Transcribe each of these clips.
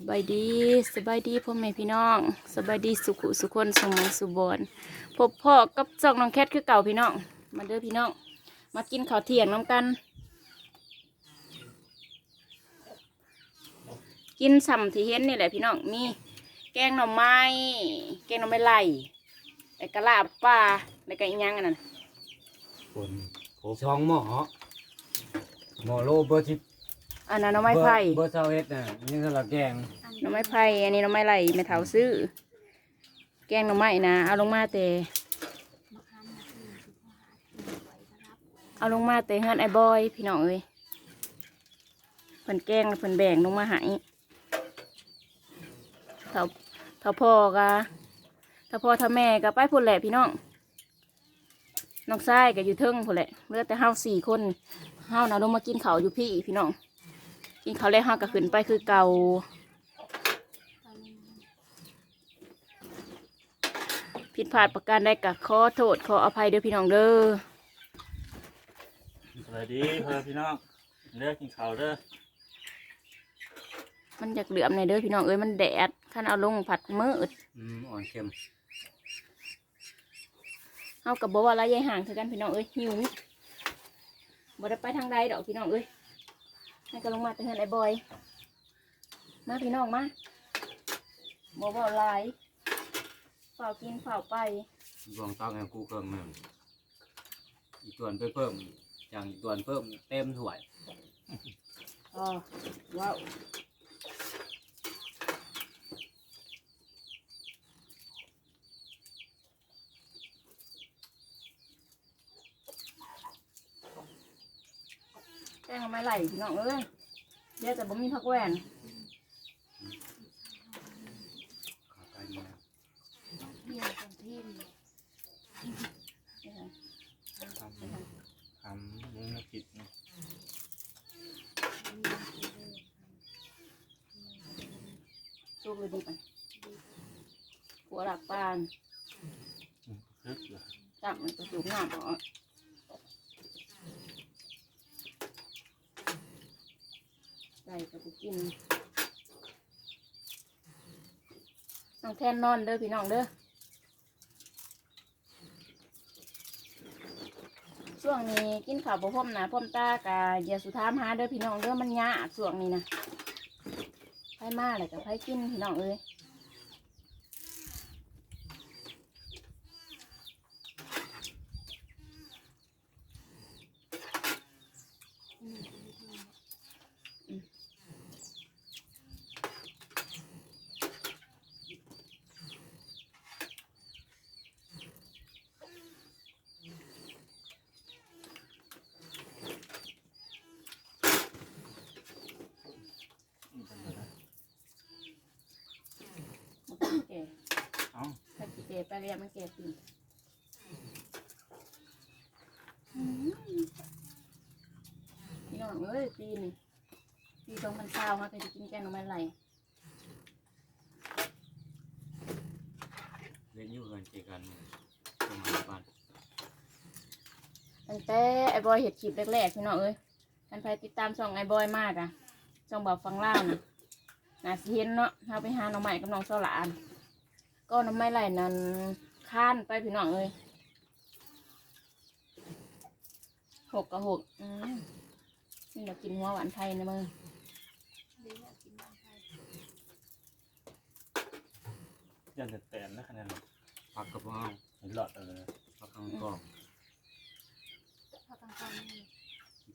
สบายดีสบายดีพ่อแม่พี่น้องสบายดีสุขุสุคนสมองสุบอนพบพ่อกับจอกน้องแคทคือเก่าพี่น้อง มาเด้อพี่น้อง มากินข้าวเที่ยงน้ำกัน กินสัมที่เห็นนี่แหละพี่น้องมีแกงหน่อไม้ แกงหน่อไม้ไล่แล้วก็ลาบปลาแล้วก็อีกอย่างอันนั้นคนช่องหมอหมอโลเบอร์ทิป อันนั้นหน่อไม้ไผ่ เบอร์เซาเอ็ดน่ะนี่คือละแกงหน่อไม้ไผ่ อันนี้หน่อไม้ไล่แม่เถาซื้อ แกงหน่อไม้นะ เอาลงมาแต่ เอาลงมาแต่เฮือนไอ้บอย พี่น้องเอ้ยเพิ่นแกงแล้วเพิ่นแบ่งลงมาใหายเท่าเท่าพ่อกะเท่าพ่อเท่าแม่ก็ไปพุ่นแหละพี่น้อง น้องชายก็อยู่เทิงพุ่นแหละเหลือแต่เฮาสี่คนเฮานะลงมากินข้าวอยู่พี่พี่น้อง กินข้าวแล้วเฮาก็ขึ้นไปคือเก่าผิดพลาดประการใดก็ขอโทษขออภัยเด้อพี่น้องเด้อสวัสดีเพื่อนพี่น้องเลิกกินข้าวเด้อมันอยากเหลือมในอยเด้อพี่น้องเอ้ยมันแดดขันเอาลงผัดมืดอืมอ่อนเค็มเอากับบอกว่าระยะห่างเท่ากันพี่น้องเอ้ยหิวบ่ได้ไปทางใดดอกพี่น้องเอ้ย ให้ก็ลงมาแต่เฮือนไอ้บอย มาพี่น้องมาบ่บ่หลายเฝ้ากินเฝ้าไปรวงต้องแอมกูเกิงหนึ่งอีกตัวนไปเพิ่มอย่างอีกตัวนเพิ่มเต็มถ้วย อ๋อว้าวแกงเอาไม่ไหล พี่น้องเอ้ยเดี๋ยวแต่บ่มีผักแหวนขาไก่เนี่ยทำทำมุ้งนักกิจนะสู้เลยดีไปหัวหลักปานคึกเหรอจับมันจะสูงหน้าต่อ ใส่กับกินน้องแทนนอนเด้อพี่น้องเด้อช่วงนี้กินข้าวบ่พ่มนะพ่มตากะอย่าสุธามหาเด้อพี่น้องเด้อมันยากช่วงนี้นะไผมาเลยกับไผกินพี่น้องเอ้ย อืมเป็นไรนะ มันแก่ เอ้า ถ้าสิแก่ไปเรียนมันแก่ปีพี่น้องเอ้ยปีนี่ปีตรงมันเช้ามาเคยจะกินแกงหน่อไม้ไหลเล่นอยู่กันเจอกันตรงมาบ้านตั้งแต่ไอ้บอยเห็ดคลิปแรกๆพี่น้องเอ้ยท่านไปติดตามช่องไอ้บอยมากอะช่องบ่าวฟังเล่าวนะน่าสิเห็นเนาะเราไปหาหน่อไม้กับน้องเสาหลาน ก็หน่อไม้ไหลนั้นข้านไปพี่น้องเอ้ยหกกับหกอืมนี่เรากินหัวหวานไทยนะมึงยันจะแตนนะคะแนนพักกับเอาเห็นหลอดเลยพักข้างกอง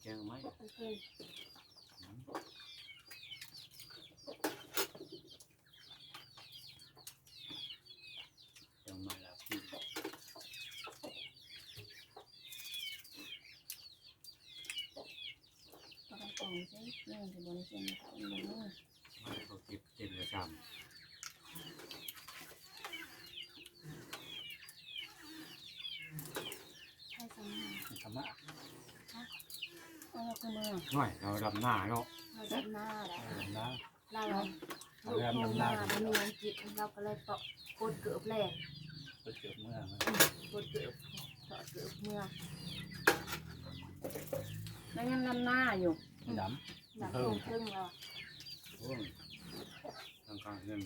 แกงเอาไหมแกงมาแล้วพี่ ปลากระป๋องใช่เนื่องจากบนเส้นเขาลงมือเขาเก็บเจ็ดละสามธรรมะเอาเราคือมือหน่อยเราดำหน้าเนาะเราจะหน้าและธรรมะเราเอาเริ่มลงดำหน้าไม่มีเงินกินเราก็เลยเปาะกดเกือบแรงกไปเกือบเมื่อมันกดเกือบถอดเกือบเมื่อแล้วยังนดำหน้าอยู่ดห ลังลงครึ่งเราโอ้ยเรื่อง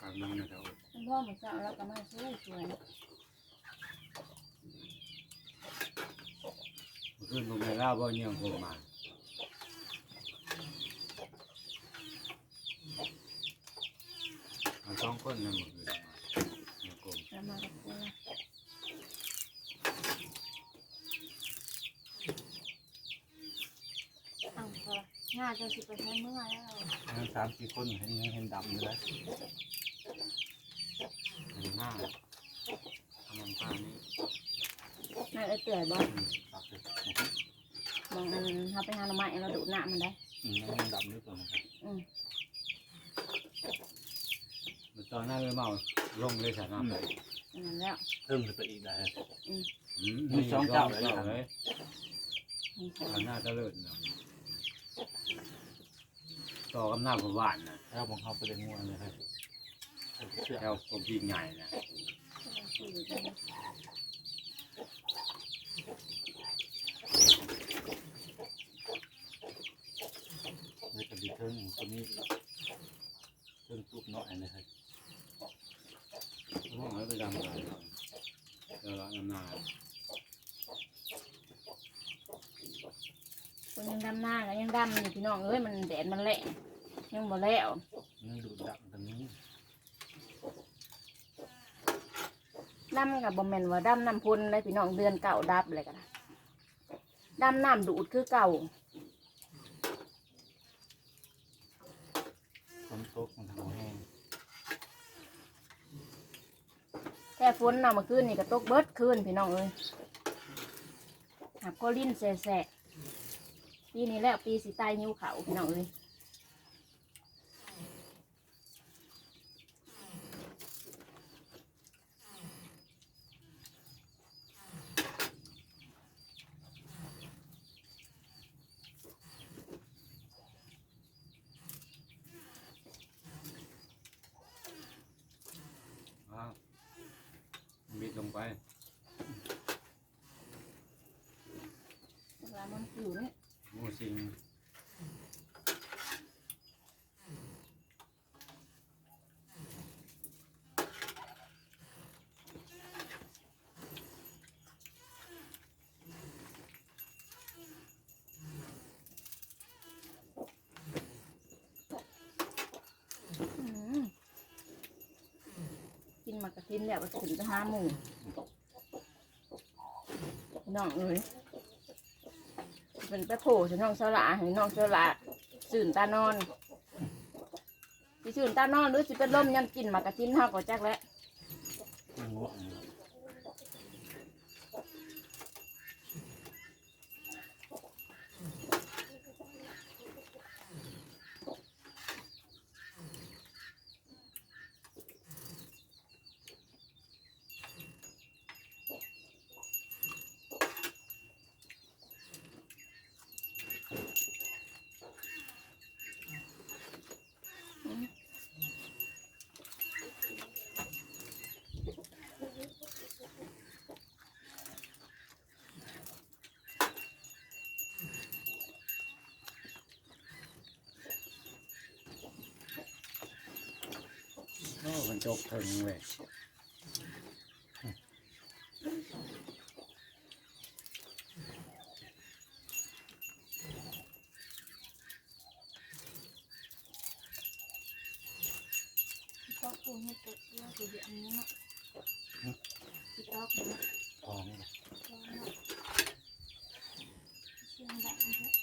การมองนะเจ้าคุณพ่อเหมือนเจ้าแล้วก็มาสวยสวยเมื่อคืนผมไปเล่าบ่เนี่ยงผมมาเอาสองคนนั่นหมดเลยเนี่ยกลมแล้วมากับคุณ อ้าวพอง่า จะสิไปใช้เมื่อแล้วทั้งสามสี่คนเห็นยังเห็นดำอยู่เลยอันนี้หน้าทำมันป้านี่นั่นเอ้ยเตื่อยบ่อืมตักเลยมองอันเขาไปหาหน่อไม้เราดูดหน้ามันได้ อืมยังดำอยู่ตัวนะครับอืมตอนนั้นเลยเมาลงเลยสาน้ำเลยอันนั้นแล้วเพิ่มขึ้นไปอีกได้อืมมีสองเจ้าเลยสองเลยนี่ตอนหน้าเจะเลิศเนาะ ต่อกับหน้าผมหวานนะแล้วผมเข้าไปเลี้ยงงัวเลยครับเชื่อแล้วผมยิงใหญ่นะเลยจะดีเทิงตัวนี้เทิงตุกน้อยเลยครับผมเอาไปดำกันเดี๋ยวละน้ำหน้า คนยังดำหน้าก็ยังดำอยู่พี่น้องเอ้ยมันแดดมันแรงยังบ่แล้วยังดูดดำตรงนี้ดำกับบ่แม่นว่าดำน้ำพุนเลยพี่น้องเดือนเก่าดับเลยกันดำน้ำดูดคือเก่าฝนตกมันทำแห้งแค่ฝนเนาะเมื่อคืนนี่ก็ตกเบิดคืนพี่น้องเอ้ยหับก็ลิ้นแสะๆ ปีนี้แล้วปีสีตายนิ้วเขาพี่น้องเอ้ยอ้าวมิดลงไปเวลามันอยู่เนี่ย หมูสิงกินมากระทินแล้วก็ถึงจะห้าหมูพี่น้องเอ้ย เป็นไปโผล่ถึงน้องเสลาให้น้องเสลาสื่นตานอนสิสื่นตานอนหรือสิเป็นลมยันกินมากระชินเท่าก็จักแล้ว มันจบถึงเลยก็ปูให้ตกเรื่องตัวเดียวนี้เนาะพี่ต๊อกเนาะทองเลยก็เนาะเสียงดังเลย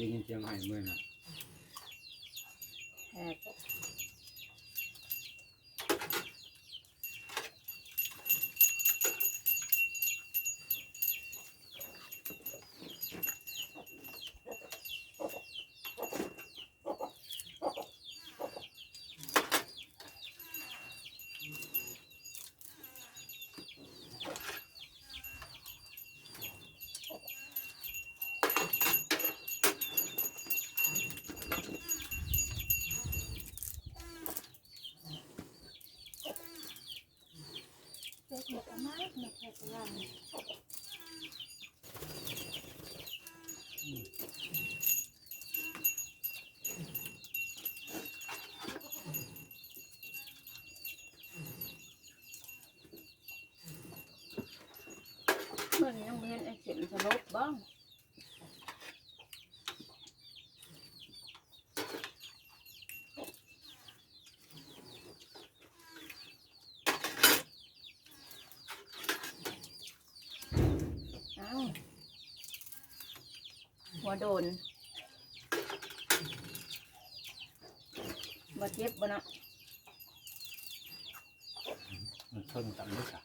ได้ยินเสียงไห้เมื่อน่ะ กหมดมากหมดแค่ตัว เมื่อนี้ยังบ่เห็นไอ้เข็มสลบบ้างเอ้า หัวโดนบ่เจ็บบ่เนาะ มันชนกันด้วยจ้ะ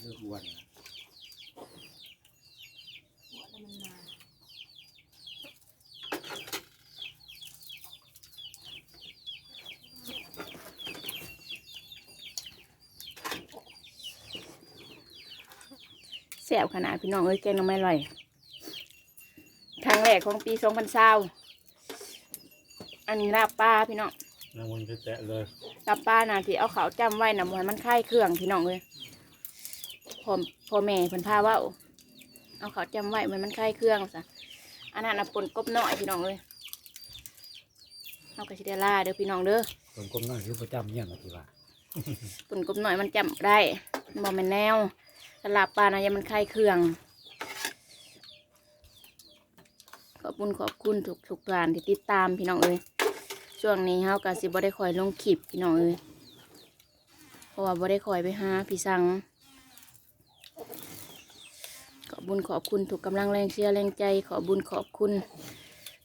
เลือกอ้วนนะ หัวแล้วมันมา แสบขนาดพี่น้องเอ้ยแกงหน้ำไม่อร่อยครั้งแรกของปีสองพันเศร้าอันนี้ลาบปลาพี่น้องนางมันจะแตะเลยลาบปลานะที่เอาเขาวจำไว้นะบ่ให้มันคล้ายเครื่องพี่น้องเลยพ่อพ่อแม่เพิ่นพาเว่าเอาเขาวจำไว้มันมันคล้ายเครื่องซะอันนั้นน่ะปนกบน้อยพี่น้องเลยเอากระชิเดล่าเด้อพี่น้องเด้อผมก้มหน้าคือประจำเนี่ยนะพี่ว่าปนกบน้อยมันจำได้บ่แม่นแนว สลาบปลานะยังมันคลายเครื่อง ขอบคุณขอบคุณทุกทุกท่านที่ติดตามพี่น้องเอ้ยช่วงนี้เฮากะสิบ่ได้คอยลงคลิปพี่น้องเอ้ยเพราะว่าบ่ได้คอยไปหาพี่สังขอบุญขอบคุณทุกกำลังแรงเชียร์แรงใจ ขอบุญขอบคุณ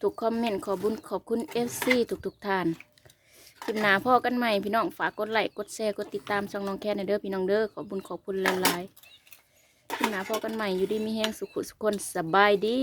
ทุกคอมเมนต์ขอบุญขอบคุณเอฟซีทุกทุกท่านคลิปหน้าพ่อกันใหม่พี่น้องฝากกดไลค์กดแชร์กดติดตามช่องน้องแค่ในเด้อพี่น้องเด้อขอบุญขอบคุณหลายๆ ขึ้นหน้าพอกันใหม่อยู่ดีมีแห้งสุขสุขคนสบายดี